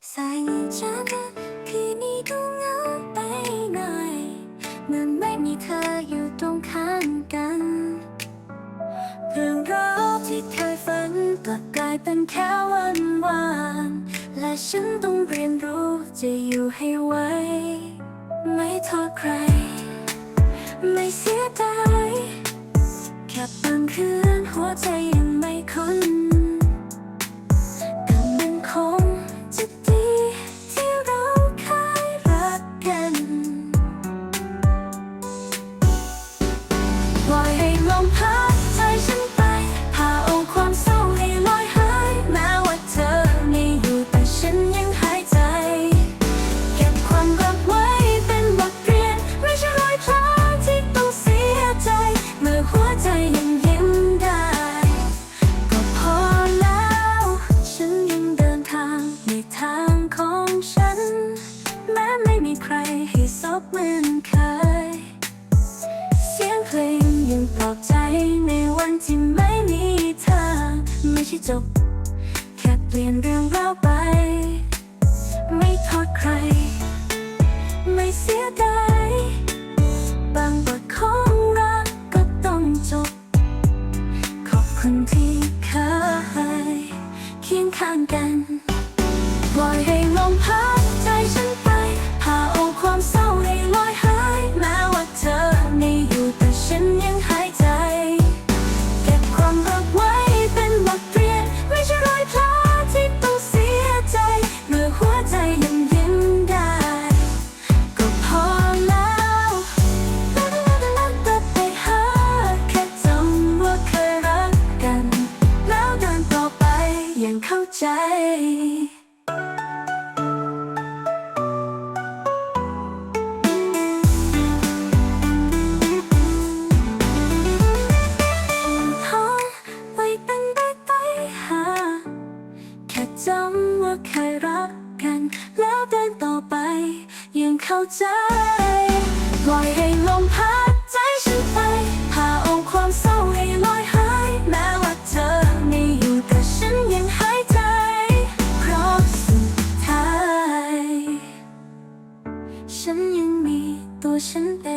ใส่ฉันคืนนี้ดูเหงาไปหน่อยเหมือนไม่มีเธออยู่ตรงข้างกันเรื่องราวที่เคยฝันกลับกลายเป็นแค่วันวานและฉันต้องเรียนรู้จะอยู่ให้ไหวไม่โทษใคร ไม่เสียดายแค่บางคืนหัวใจยังไม่คุ้น ทางของฉัน แม้ไม่มีใครให้ซบเหมือนเคย เสียงเพลงยังปลอบใจในวันที่ไม่มีเธอ ไม่ใช่จบ แค่เปลี่ยนเรื่องราวไป ไม่โทษใคร ไม่เสียดายบางบทของรักก็ต้องจบ ขอบคุณที่เคยเคียงข้างกัน ใจท้องไปเป็นไปไปหาแค่จำว่าเคยรักกัน แล้วเดินต่อไป ยังเข้าใจ ปล่อยให้ลมพัด 我身边